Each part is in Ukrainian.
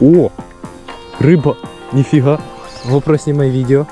О! Рыба! Нифига! GoPro снимай видео.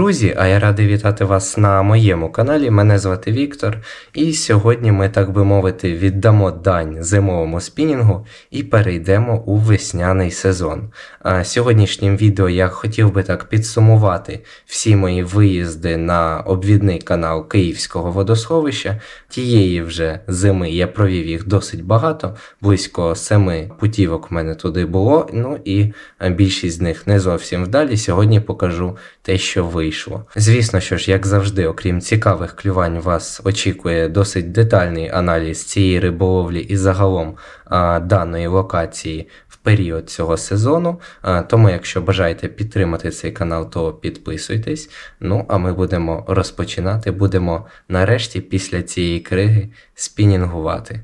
Друзі, а я радий вітати вас на моєму каналі. Мене звати Віктор, і сьогодні ми, так би мовити, віддамо дань зимовому спінінгу і перейдемо у весняний сезон. А сьогоднішнім відео я хотів би так підсумувати всі мої виїзди на обвідний канал Київського водосховища. Тієї вже зими я провів їх досить багато, близько семи путівок в мене туди було. Ну і більшість з них не зовсім вдалі. Сьогодні покажу те, що вийшло. Звісно, що ж, як завжди, окрім цікавих клювань, вас очікує досить детальний аналіз цієї риболовлі і загалом а, даної локації в період цього сезону. Тому, якщо бажаєте підтримати цей канал, то підписуйтесь. Ну а ми будемо розпочинати. Будемо нарешті після цієї криги спінінгувати.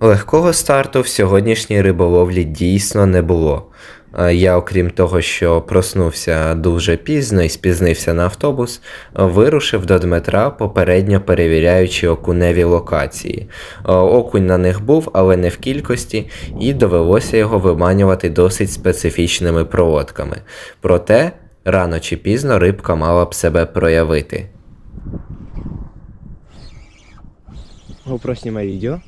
Легкого старту в сьогоднішній риболовлі дійсно не було. Е, Я, окрім того, що проснувся дуже пізно і спізнився на автобус, вирушив до Дмитра, попередньо перевіряючи окуневі локації. Е, Окунь на них був, але не в кількості, і довелося його виманювати досить специфічними проводками. Проте, рано чи пізно рибка мала б себе проявити. GoPro снимай видео.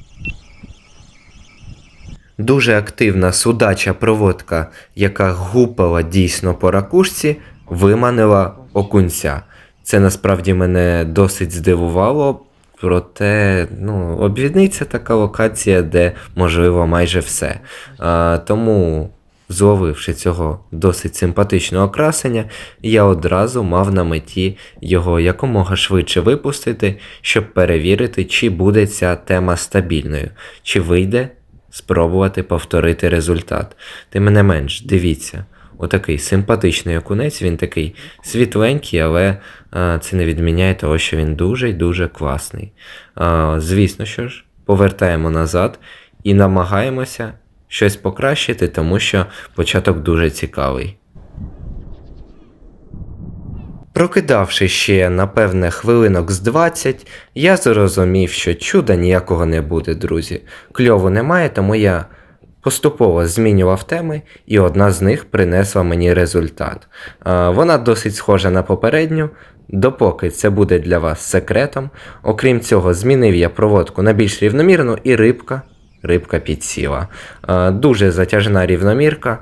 Дуже активна судача проводка, яка гупала дійсно по ракушці, виманила окунця. Це насправді мене досить здивувало. Проте, ну, обвідниця така локація, де можливо майже все. А, тому, зловивши цього досить симпатичного красення, я одразу мав на меті його якомога швидше випустити, щоб перевірити, чи буде ця тема стабільною, чи вийде спробувати повторити результат. Тим не менш, дивіться, отакий симпатичний окунець, він такий світленький, але а, це не відміняє того, що він дуже і дуже класний. А, звісно що ж, повертаємо назад і намагаємося щось покращити, тому що початок дуже цікавий. Прокидавши ще, напевне, хвилинок з 20, я зрозумів, що чуда ніякого не буде, друзі. Кльову немає, тому я поступово змінював теми, і одна з них принесла мені результат. Вона досить схожа на попередню, допоки це буде для вас секретом. Окрім цього, змінив я проводку на більш рівномірну, і рибка. Рибка підсіла. Дуже затяжна рівномірка.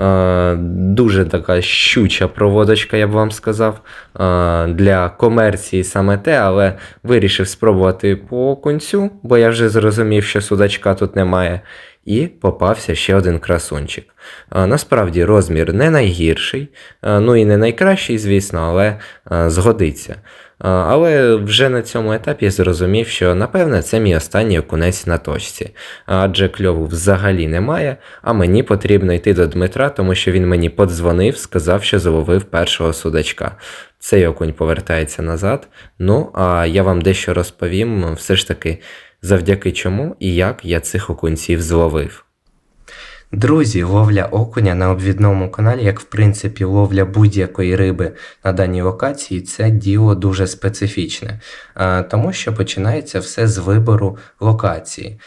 Е, Дуже така щуча проводочка, я б вам сказав. Е, Для комерції саме те, але вирішив спробувати по концю, бо я вже зрозумів, що судачка тут немає. І попався ще один красунчик. Е, Насправді розмір не найгірший, ну і не найкращий, звісно, але згодиться. Але вже на цьому етапі зрозумів, що напевне це мій останній окунець на точці, адже кльову взагалі немає, а мені потрібно йти до Дмитра, тому що він мені подзвонив, сказав, що заловив першого судачка. Цей окунь повертається назад. Ну, а я вам дещо розповім, все ж таки, завдяки чому і як я цих окунців зловив. Друзі, ловля окуня на обвідному каналі, як в принципі ловля будь-якої риби на даній локації, це діло дуже специфічне, тому що починається все з вибору локації.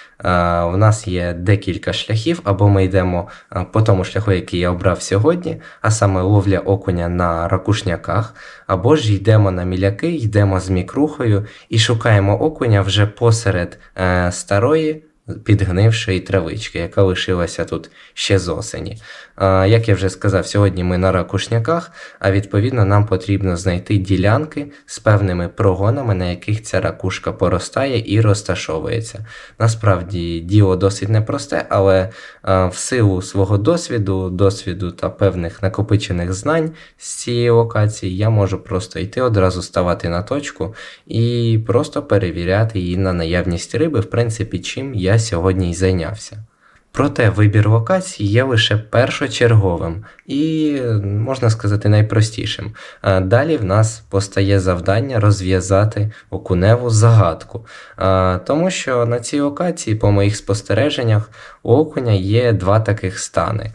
У нас є декілька шляхів, або ми йдемо по тому шляху, який я обрав сьогодні, а саме ловля окуня на ракушняках, або ж йдемо на міляки, йдемо з мікрухою і шукаємо окуня вже посеред е, старої підгнившої травички, яка лишилася тут ще з осені. А, Як я вже сказав, сьогодні ми на ракушняках, а відповідно нам потрібно знайти ділянки з певними прогонами, на яких ця ракушка поростає і розташовується. Насправді діло досить непросте, але а, в силу свого досвіду, досвіду та певних накопичених знань з цієї локації я можу просто йти одразу ставати на точку і просто перевіряти її на наявність риби, в принципі, чим я сьогодні й зайнявся. Проте вибір локацій є лише першочерговим і, можна сказати, найпростішим. Далі в нас постає завдання розв'язати окуневу загадку. Тому що на цій локації, по моїх спостереженнях, у окуня є два таких стани.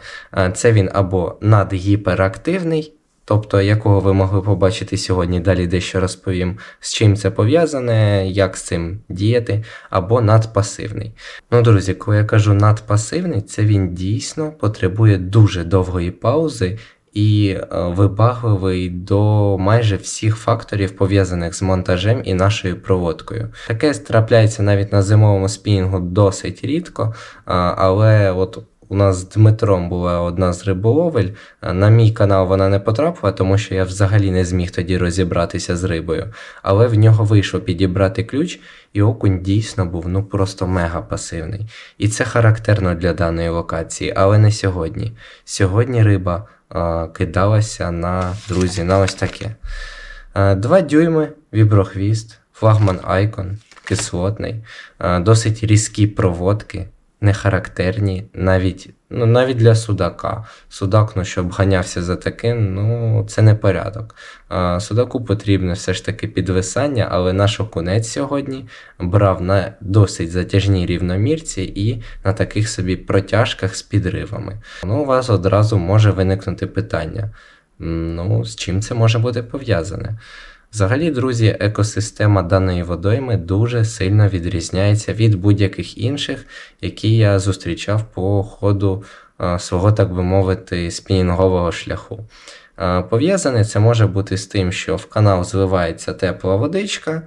Це він або надгіперактивний, тобто якого ви могли побачити сьогодні, далі дещо розповім, з чим це пов'язане, як з цим діяти, або надпасивний. Ну, друзі, коли я кажу надпасивний, це він дійсно потребує дуже довгої паузи і е, вибагливий до майже всіх факторів, пов'язаних з монтажем і нашою проводкою. Таке трапляється навіть на зимовому спінінгу досить рідко, але от у нас з Дмитром була одна з риболовель. На мій канал вона не потрапила, тому що я взагалі не зміг тоді розібратися з рибою. Але в нього вийшло підібрати ключ, і окунь дійсно був ну просто мега пасивний. І це характерно для даної локації, але не сьогодні. Сьогодні риба а, кидалася на друзі, на ось таке. А, Два дюйми, віброхвіст, флагман Айкон, кислотний, досить різкі проводки, не характерні навіть, ну, навіть для судака. Судак, ну, щоб ганявся за таким, ну, це не порядок. Судаку потрібне все ж таки підвисання, але наш окунець сьогодні брав на досить затяжній рівномірці і на таких собі протяжках з підривами. Ну, у вас одразу може виникнути питання. Ну, з чим це може бути пов'язане? Взагалі, друзі, екосистема даної водойми дуже сильно відрізняється від будь-яких інших, які я зустрічав по ходу свого, так би мовити, спінінгового шляху. Пов'язане це може бути з тим, що в канал зливається тепла водичка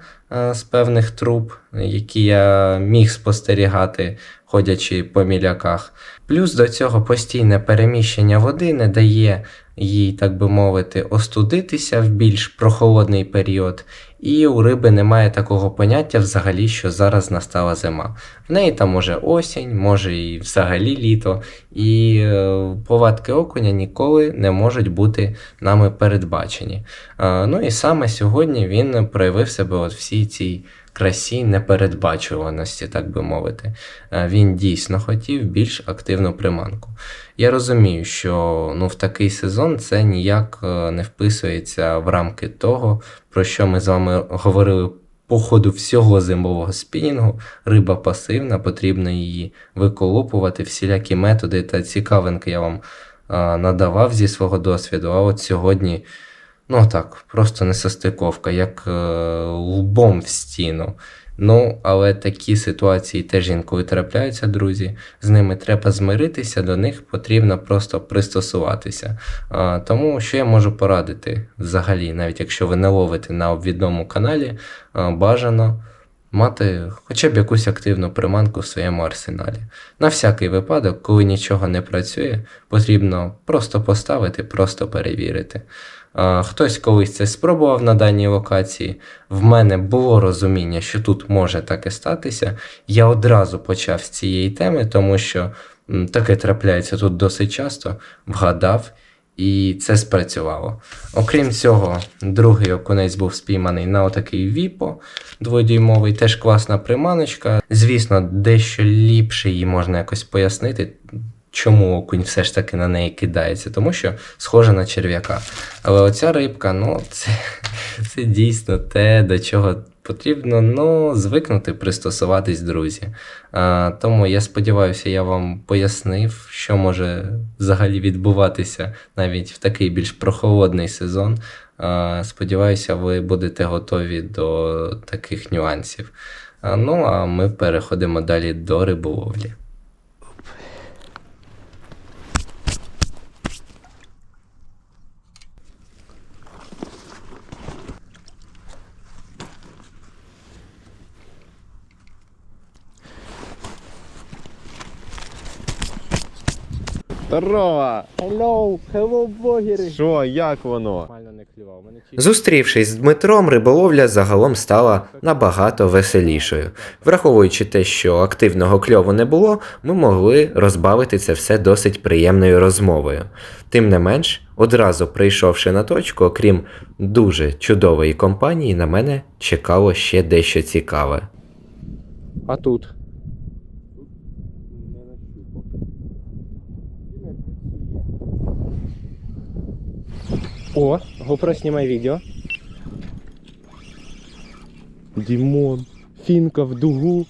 з певних труб, які я міг спостерігати, ходячи по міляках. Плюс до цього постійне переміщення води не дає їй, так би мовити, остудитися в більш прохолодний період, і у риби немає такого поняття взагалі, що зараз настала зима. В неї там може осінь, може і взагалі літо, і е, повадки окуня ніколи не можуть бути нами передбачені. Е, ну і саме сьогодні він проявив себе от всій цій красі непередбачуваності, так би мовити. Е, Він дійсно хотів більш активну приманку. Я розумію, що ну, в такий сезон це ніяк е, не вписується в рамки того, про що ми з вами говорили по ходу всього зимового спінінгу. Риба пасивна, потрібно її виколупувати, всілякі методи та цікавинки я вам а, надавав зі свого досвіду. А от сьогодні, ну так, просто несостиковка, як е, лбом в стіну. Ну, але такі ситуації теж інколи трапляються, друзі. З ними треба змиритися, до них потрібно просто пристосуватися. А, тому що я можу порадити взагалі, навіть якщо ви не ловите на обвідному каналі, а, бажано мати хоча б якусь активну приманку в своєму арсеналі. На всякий випадок, коли нічого не працює, потрібно просто поставити, просто перевірити. А, Хтось колись це спробував на даній локації. В мене було розуміння, що тут може таке статися. Я одразу почав з цієї теми, тому що таке трапляється тут досить часто, вгадав. І це спрацювало. Окрім цього, другий окунець був спійманий на отакий віпо дводюймовий, теж класна приманочка. Звісно, дещо ліпше її можна якось пояснити, чому окунь все ж таки на неї кидається, тому що схожа на черв'яка. Але оця рибка, ну, це, це дійсно те, до чого потрібно ну, звикнути, пристосуватись, друзі. А, тому я сподіваюся, я вам пояснив, що може взагалі відбуватися навіть в такий більш прохолодний сезон. А, сподіваюся, ви будете готові до таких нюансів. А, ну а ми переходимо далі до риболовлі. Здорово! Hello, hello, блогери. Що, як воно? Зустрівшись з Дмитром, риболовля загалом стала набагато веселішою. Враховуючи те, що активного кльову не було, ми могли розбавити це все досить приємною розмовою. Тим не менш, одразу прийшовши на точку, окрім дуже чудової компанії, на мене чекало ще дещо цікаве. А тут? О, GoPro знімай відео. Дімон, фінка в дугу.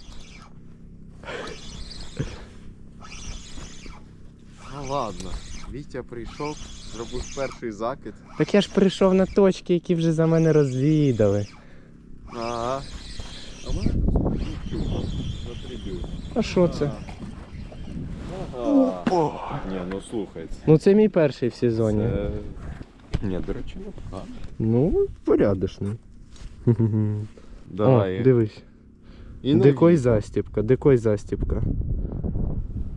Ну ладно, Вітя прийшов, зробив перший закид. Так я ж прийшов на точки, які вже за мене розвідали. Ага. А в мене тут чув затрібів. А що це? Ага. Ні, ну слухай, це. Ну це мій перший в сезоні. це... Ні, до речі, не погано. Ну, порядочний. Давай. О, дивись. І на Декой застіпка, декой застіпка.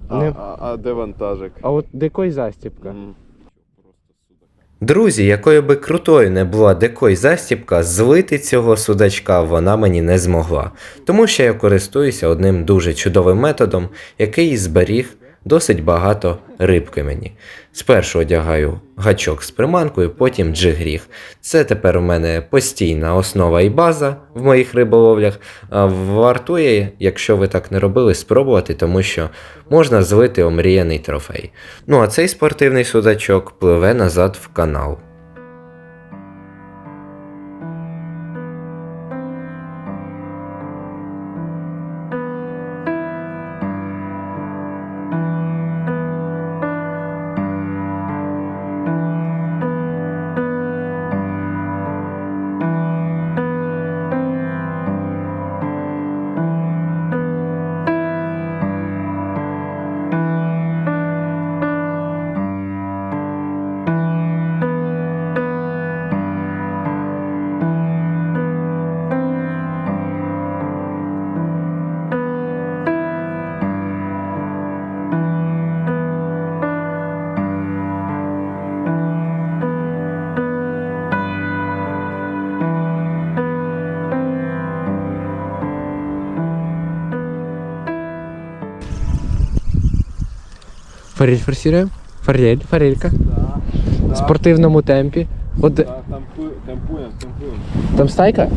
А, Не- а, а де вантажик? А от декой застіпка. М. Друзі, якою би крутою не була декой застіпка, злити цього судачка вона мені не змогла, тому що я користуюся одним дуже чудовим методом, який зберіг досить багато рибки мені. Спершу одягаю гачок з приманкою, потім джигріг. Це тепер у мене постійна основа і база в моїх риболовлях. Вартує, якщо ви так не робили, спробувати, тому що можна злити омріяний трофей. Ну а цей спортивний судачок пливе назад в канал. Форель форсируємо? Форель, форелька. В спортивному темпі. От, темпуємо, темпуємо, там стайка?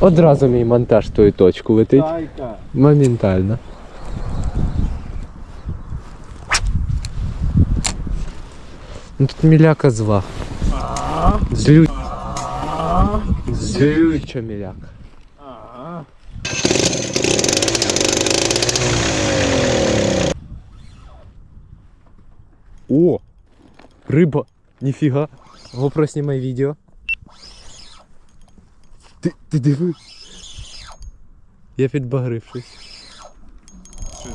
Одразу мій монтаж в твою точку летить. Тайка. Моментально. Ну тут міляка зла. Злю... Злюча міляка. О! Риба! Ніфіга! GoPro знімай відео. Ти, ти диви. Я підбагрив щось.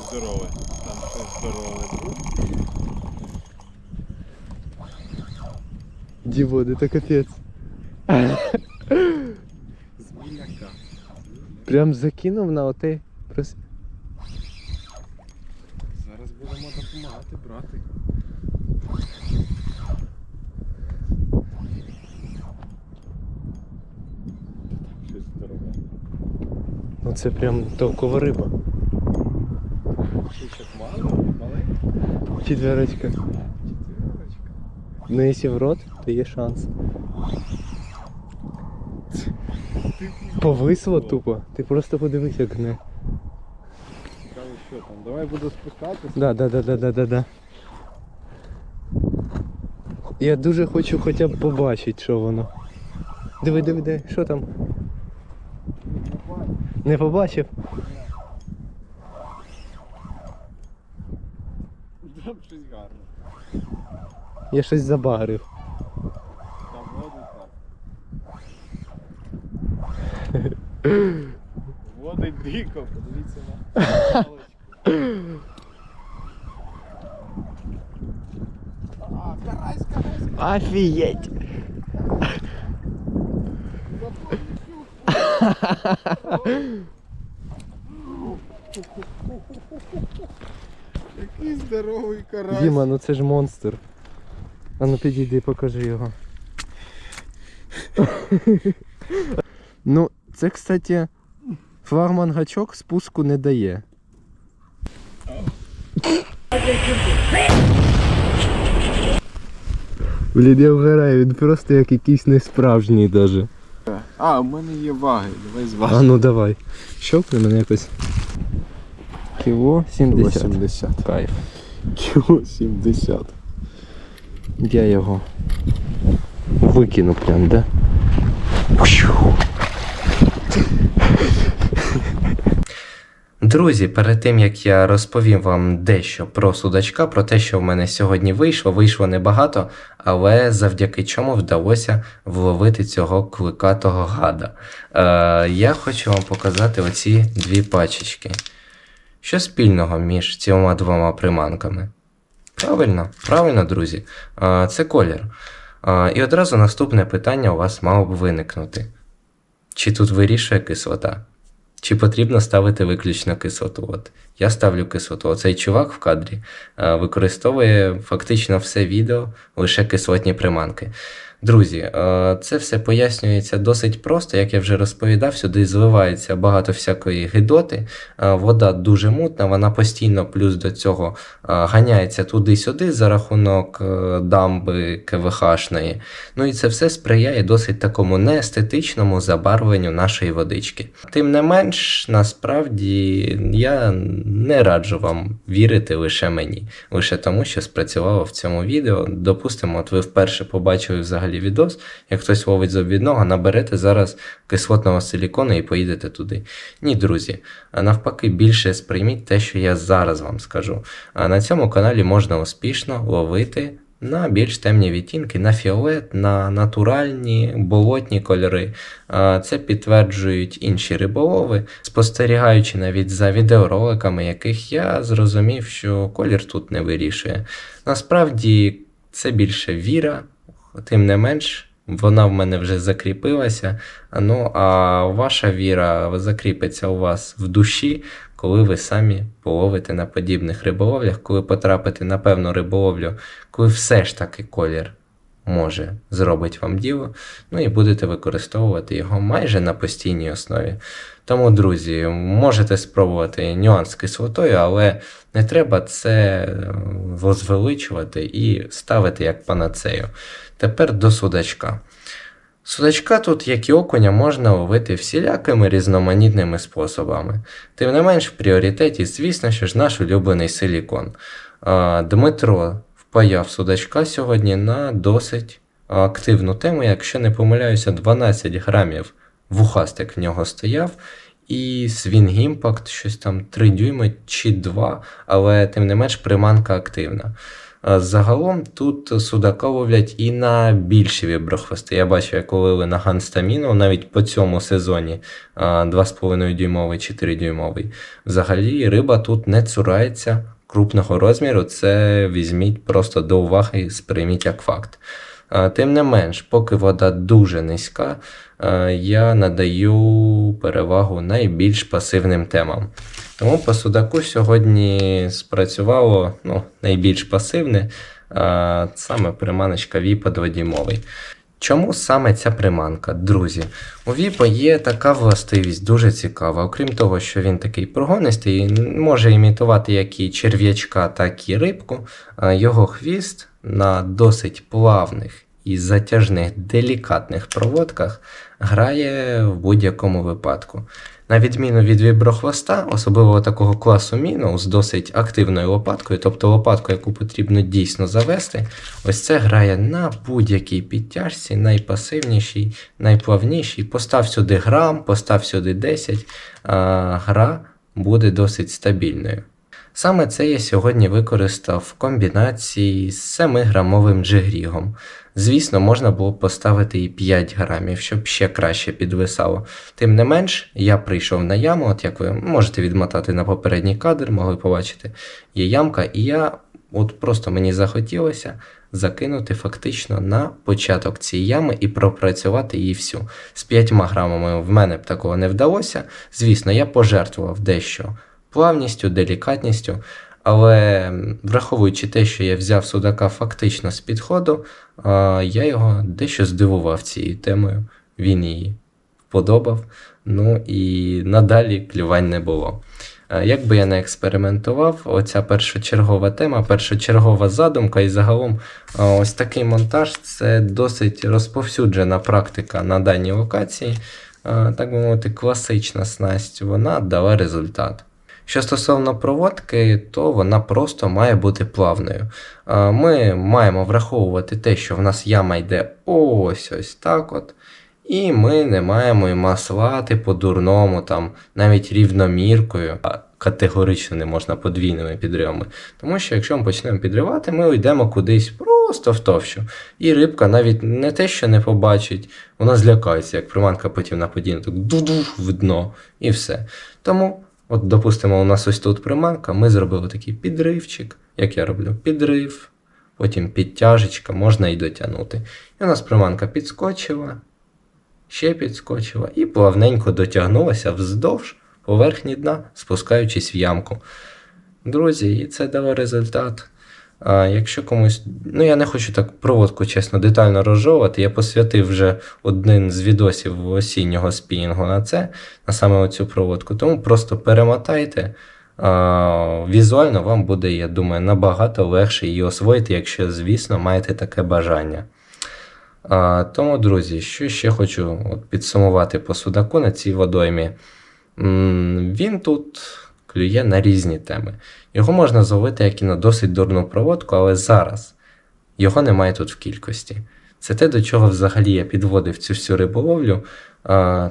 Здорове. Там щось здорове. Діводи, це капець. Зміляка. Прям закинув на отей. Прос... Зараз будемо допомагати брати. Щось здорове. Ну це прям толкова риба. Четверочка. Четвірочка. Ну якщо в рот, то є шанс. Повисло тупо. Ти просто подивись, як не. Цікаво, що там. Давай буду спускатися. Да, да, да, да, да, да, да. Я дуже хочу хоча б побачити, що воно. Диви, диви, диви, що там? Не побачив? Там щось гарне. Я щось забагрив. Там воду так. Води дико, подивіться на паличку. А, карась, карась. Офігеть! Який здоровий карась. Діма, ну це ж монстр. А ну підійди, покажи його. ну, це, кстати, флагман гачок спуску не дає. Блін, я вгораю, він просто як якийсь несправжній даже. А, у мене є ваги, давай А ну давай. Щелкни мене якось. Кіло 70. 70. Кайф. Кіло 70. Я його. викину прям, да? Пшу. Друзі, перед тим як я розповім вам дещо про судачка, про те, що в мене сьогодні вийшло, вийшло небагато, але завдяки чому вдалося вловити цього кликатого гада. Е, я хочу вам показати оці дві пачечки. Що спільного між цими двома приманками? Правильно, правильно, друзі. Е, це колір. Е, і одразу наступне питання у вас мало б виникнути. Чи тут вирішує кислота? Чи потрібно ставити виключно кислоту? От я ставлю кислоту. Оцей чувак в кадрі е, використовує фактично все відео лише кислотні приманки. Друзі, е, це все пояснюється досить просто, як я вже розповідав, сюди зливається багато всякої гидоти, е, вода дуже мутна, вона постійно плюс до цього е, ганяється туди-сюди за рахунок дамби КВХшної. Ну і це все сприяє досить такому неестетичному забарвленню нашої водички. Тим не менш, насправді я не раджу вам вірити лише мені, лише тому, що спрацювало в цьому відео. Допустимо, от ви вперше побачили взагалі відос, як хтось ловить з обвідного, наберете зараз кислотного силікону і поїдете туди. Ні, друзі, навпаки, більше сприйміть те, що я зараз вам скажу. На цьому каналі можна успішно ловити на більш темні відтінки, на фіолет, на натуральні болотні кольори. Це підтверджують інші риболови, спостерігаючи навіть за відеороликами, яких я зрозумів, що колір тут не вирішує. Насправді це більше віра, тим не менш. Вона в мене вже закріпилася. Ну а ваша віра закріпиться у вас в душі, коли ви самі половите на подібних риболовлях, коли потрапите на певну риболовлю, коли все ж таки колір може зробить вам діло, ну і будете використовувати його майже на постійній основі. Тому, друзі, можете спробувати нюанс з кислотою, але не треба це е, возвеличувати і ставити як панацею. Тепер до судачка. Судачка тут, як і окуня, можна ловити всілякими різноманітними способами. Тим не менш, в пріоритеті, звісно, що ж наш улюблений силікон. Дмитро впаяв судачка сьогодні на досить активну тему, якщо не помиляюся, 12 грамів вухастик в нього стояв. І Swing Impact, щось там 3 дюйми чи 2, але тим не менш приманка активна. А Загалом тут судака ловлять і на більші віброхвости. Я бачу, як ловили на Ганстаміну навіть по цьому сезоні а, 2,5 дюймовий, 4 дюймовий. Взагалі риба тут не цурається крупного розміру. Це візьміть просто до уваги, і сприйміть як факт. Тим не менш, поки вода дуже низька, я надаю перевагу найбільш пасивним темам. Тому по судаку сьогодні спрацювало ну, найбільш пасивне, а, саме приманочка Віпа дводімовий. Чому саме ця приманка? Друзі, у Віпа є така властивість дуже цікава. Окрім того, що він такий прогонистий, може імітувати як і черв'ячка, так і рибку. Його хвіст на досить плавних і затяжних делікатних проводках грає в будь-якому випадку. На відміну від віброхвоста, особливо такого класу міну з досить активною лопаткою, тобто лопатку, яку потрібно дійсно завести, ось це грає на будь-якій підтяжці, найпасивнішій, найплавнішій. Постав сюди грам, постав сюди 10, а гра буде досить стабільною. Саме це я сьогодні використав в комбінації з 7-грамовим джигрігом. Звісно, можна було поставити і 5 грамів, щоб ще краще підвисало. Тим не менш, я прийшов на яму, от як ви можете відмотати на попередній кадр, могли побачити, є ямка, і я от просто мені захотілося закинути фактично на початок цієї ями і пропрацювати її всю. З 5 грамами в мене б такого не вдалося. Звісно, я пожертвував дещо плавністю, делікатністю. Але враховуючи те, що я взяв судака фактично з підходу, я його дещо здивував цією темою. Він її вподобав. Ну і надалі клювань не було. Як би я не експериментував, оця першочергова тема, першочергова задумка, і загалом ось такий монтаж це досить розповсюджена практика на даній локації. Так би мовити, класична снасть, вона дала результат. Що стосовно проводки, то вона просто має бути плавною. Ми маємо враховувати те, що в нас яма йде ось ось так от. І ми не маємо і маслати по-дурному, там, навіть рівноміркою, а категорично не можна подвійними підривами. Тому що якщо ми почнемо підривати, ми йдемо кудись просто в товщу. І рибка навіть не те, що не побачить, вона злякається, як приманка потім на падіння, так ду-душ в дно і все. Тому, от, допустимо, у нас ось тут приманка, ми зробили такий підривчик, як я роблю, підрив, потім підтяжечка, можна і дотягнути. І у нас приманка підскочила, ще підскочила і плавненько дотягнулася вздовж поверхні дна, спускаючись в ямку. Друзі, і це дало результат. Якщо комусь. Ну, я не хочу так проводку, чесно, детально розжовувати. Я посвятив вже один з відосів осіннього спінінгу на це, на саме оцю проводку. Тому просто перемотайте. Візуально вам буде, я думаю, набагато легше її освоїти, якщо, звісно, маєте таке бажання. Тому, друзі, що ще хочу підсумувати по судаку на цій водоймі. Він тут клює на різні теми. Його можна зловити як і на досить дурну проводку, але зараз його немає тут в кількості. Це те, до чого взагалі я підводив цю всю риболовлю.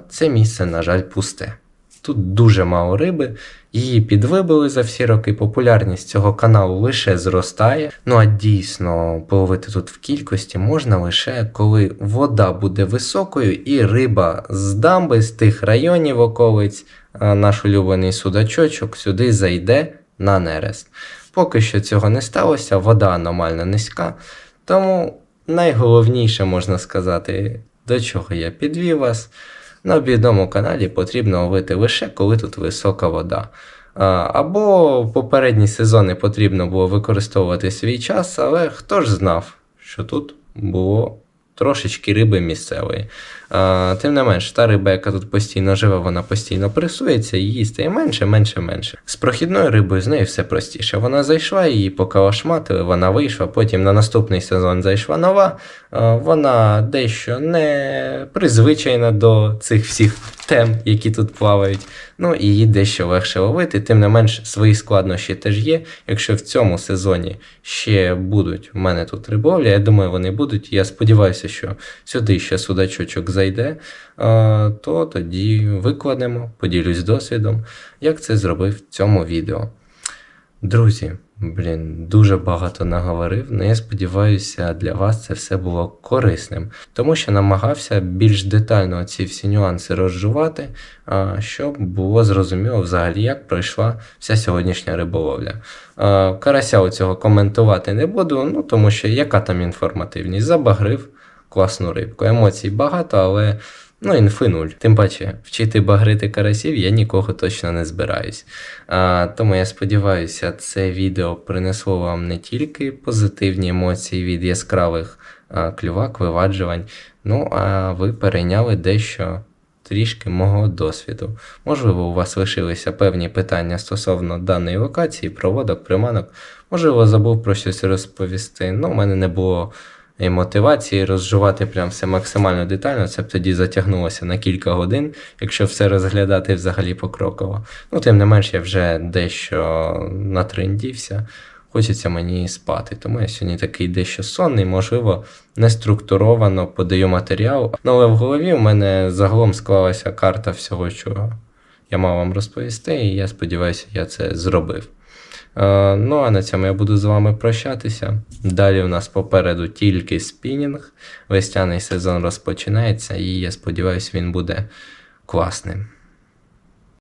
Це місце, на жаль, пусте. Тут дуже мало риби, її підвибили за всі роки. Популярність цього каналу лише зростає. Ну а дійсно половити тут в кількості можна лише коли вода буде високою і риба з дамби, з тих районів околиць, наш улюблений судачочок сюди зайде на нерест. Поки що цього не сталося, вода аномально низька. Тому найголовніше можна сказати, до чого я підвів вас. На обідному каналі потрібно ловити лише коли тут висока вода. А, Або попередні сезони потрібно було використовувати свій час, але хто ж знав, що тут було трошечки риби місцевої. Тим не менш, та риба, яка тут постійно живе, вона постійно пресується, її стає менше, менше, менше. З прохідною рибою з нею все простіше. Вона зайшла, її покалашматили, вона вийшла, потім на наступний сезон зайшла нова. Вона дещо не призвичайна до цих всіх тем, які тут плавають. Ну і її дещо легше ловити. Тим не менш, свої складнощі теж є. Якщо в цьому сезоні ще будуть в мене тут риболовля, я думаю, вони будуть. Я сподіваюся, що сюди ще судачочок зайде, то тоді викладемо, поділюсь досвідом, як це зробив в цьому відео. Друзі, блін, дуже багато наговорив, але я сподіваюся, для вас це все було корисним, тому що намагався більш детально ці всі нюанси розжувати, щоб було зрозуміло взагалі, як пройшла вся сьогоднішня риболовля. А, Карася оцього коментувати не буду, ну тому що яка там інформативність? Забагрив класну рибку. Емоцій багато, але ну, інфи нуль. Тим паче, вчити багрити карасів я нікого точно не збираюсь. А, тому я сподіваюся, це відео принесло вам не тільки позитивні емоції від яскравих а, клювак, виваджувань, ну а ви перейняли дещо. Трішки мого досвіду. Можливо, у вас лишилися певні питання стосовно даної локації, проводок, приманок. Можливо, забув про щось розповісти. Ну, у мене не було і мотивації розжувати прям все максимально детально, це б тоді затягнулося на кілька годин, якщо все розглядати взагалі покроково. Ну, тим не менш, я вже дещо натрендівся. Хочеться мені спати, тому я сьогодні такий дещо сонний, можливо, не структуровано подаю матеріал. Ну, але в голові в мене загалом склалася карта всього, що я мав вам розповісти, і я сподіваюся, я це зробив. Е, Ну, а на цьому я буду з вами прощатися. Далі у нас попереду тільки спінінг. Весняний сезон розпочинається, і я сподіваюся, він буде класним.